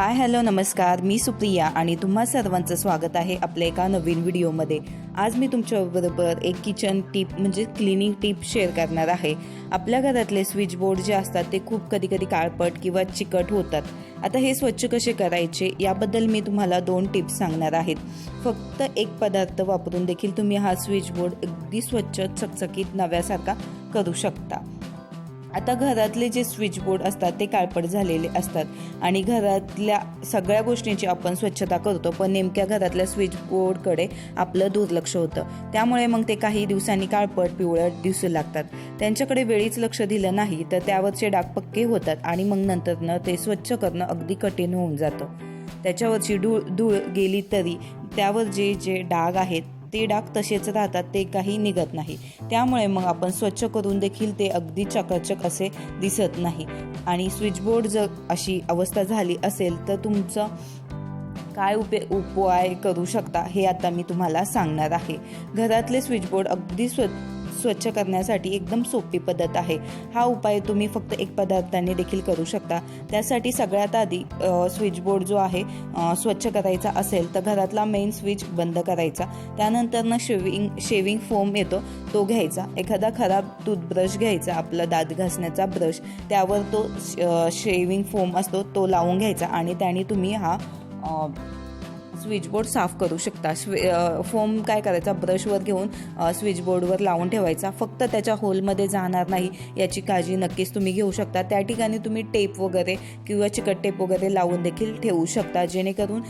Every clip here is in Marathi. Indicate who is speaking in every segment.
Speaker 1: हाय हॅलो नमस्कार. मी सुप्रिया आणि तुम्हा सर्वांचं स्वागत आहे आपल्या एका नवीन व्हिडिओमध्ये. आज मी तुमच्याबरोबर एक किचन टिप म्हणजे क्लिनिंग टिप शेअर करणार आहे. आपल्या घरातले स्विच बोर्ड जे असतात ते खूप कधी कधी काळपट किंवा चिकट होतात. आता हे स्वच्छ कसे करायचे याबद्दल मी तुम्हाला दोन टिप्स सांगणार आहेत. फक्त एक पदार्थ वापरून देखील तुम्ही हा स्विच बोर्ड अगदी स्वच्छ चकचकीत नव्यासारखा करू शकता. आता घरातले जे स्विच बोर्ड असतात ते काळपट झालेले असतात. आणि घरातल्या सगळ्या गोष्टींची आपण स्वच्छता करतो पण नेमक्या घरातल्या स्विच बोर्डकडे आपलं दुर्लक्ष होतं. त्यामुळे मग ते काही दिवसांनी काळपट पिवळट दिसू लागतात. त्यांच्याकडे वेळीच लक्ष दिलं नाही तर त्यावरचे डाग पक्के होतात आणि मग नंतरनं ते स्वच्छ करणं अगदी कठीण होऊन जातं. त्याच्यावरची धूळ धूळ गेली तरी त्यावर जे जे डाग आहेत ते डाग तसेच राहतात ते काही निघत नाही. त्यामुळे मग आपण स्वच्छ करून देखील ते अगदी चकाचक असे दिसत नाही. आणि स्विचबोर्ड जर अशी अवस्था झाली असेल तर तुमचं काय उपे उपाय करू शकता हे आता मी तुम्हाला सांगणार आहे. घरातले स्विचबोर्ड अगदी स्व स्वच्छ करण्यासाठी एकदम सोपी पद्धत आहे. हा उपाय तुम्ही फक्त एक पदार्थाने देखील करू शकता. त्यासाठी सगळ्यात आधी स्विच बोर्ड जो आहे स्वच्छ करायचा असेल तर घरातला मेन स्विच बंद करायचा. त्यानंतर ना शेविंग शेविंग फोम येतो तो घ्यायचा. एखादा खराब टूथब्रश घ्यायचा आपला दात घासण्याचा ब्रश त्यावर तो शेविंग फोम असतो तो लावून घ्यायचा आणि त्याने तुम्ही हा स्विचबोर्ड साफ करू शकता. स्वि फोम काय करायचा? ब्रशवर घेऊन स्विचबोर्डवर लावून ठेवायचा. फक्त त्याच्या होलमध्ये जाणार नाही याची काळजी नक्कीच तुम्ही घेऊ शकता. त्या ठिकाणी तुम्ही टेप वगैरे किंवा चिकट टेप वगैरे लावून देखील ठेवू शकता. जेणेकरून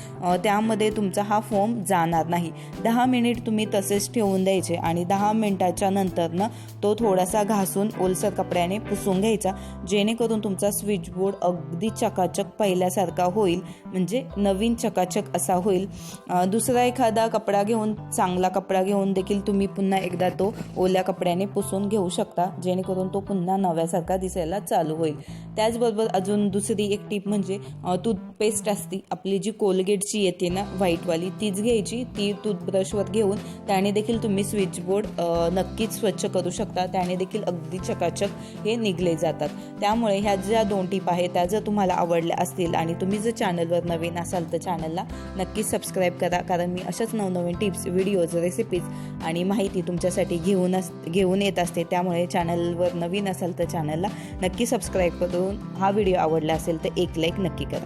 Speaker 1: त्यामध्ये तुमचा हा फोम जाणार नाही. दहा मिनिट तुम्ही तसेच ठेवून द्यायचे आणि दहा मिनिटाच्या नंतरनं तो थोडासा घासून ओलसर कपड्याने पुसून घ्यायचा. जेणेकरून तुमचा स्विचबोर्ड अगदी चकाचक पहिल्यासारखा होईल. म्हणजे नवीन चकाचक असा होईल. होईल. दुसरा एखादा कपडा घेऊन चांगला कपडा घेऊन देखील तुम्ही पुन्हा एकदा तो ओल्या कपड्याने पुसून घेऊ शकता जेणेकरून तो पुन्हा नव्यासारखा दिसायला चालू होईल. त्याचबरोबर अजून दुसरी एक टीप म्हणजे टूथपेस्ट असती. आपली जी कोलगेटची येते ना व्हाईटवाली तीच घ्यायची. ती टूथब्रशवर घेऊन त्याने देखील तुम्ही स्विचबोर्ड नक्कीच स्वच्छ करू शकता. त्याने देखील अगदी चकाचक हे निघले जातात. त्यामुळे ह्या ज्या दोन टीप आहेत त्या जर तुम्हाला आवडल्या असतील आणि तुम्ही जर चॅनलवर नवीन असाल तर चॅनलला नक्की सबस्क्राईब करा कारण मी अशाच नवनवीन टिप्स व्हिडिओज रेसिपीज आणि माहिती तुमच्यासाठी घेऊन अस घेऊन येत असते. त्यामुळे चॅनलवर नवीन असाल तर चॅनलला नक्की सबस्क्राईब करून हा व्हिडिओ आवडला असेल तर एक लाईक नक्की करा.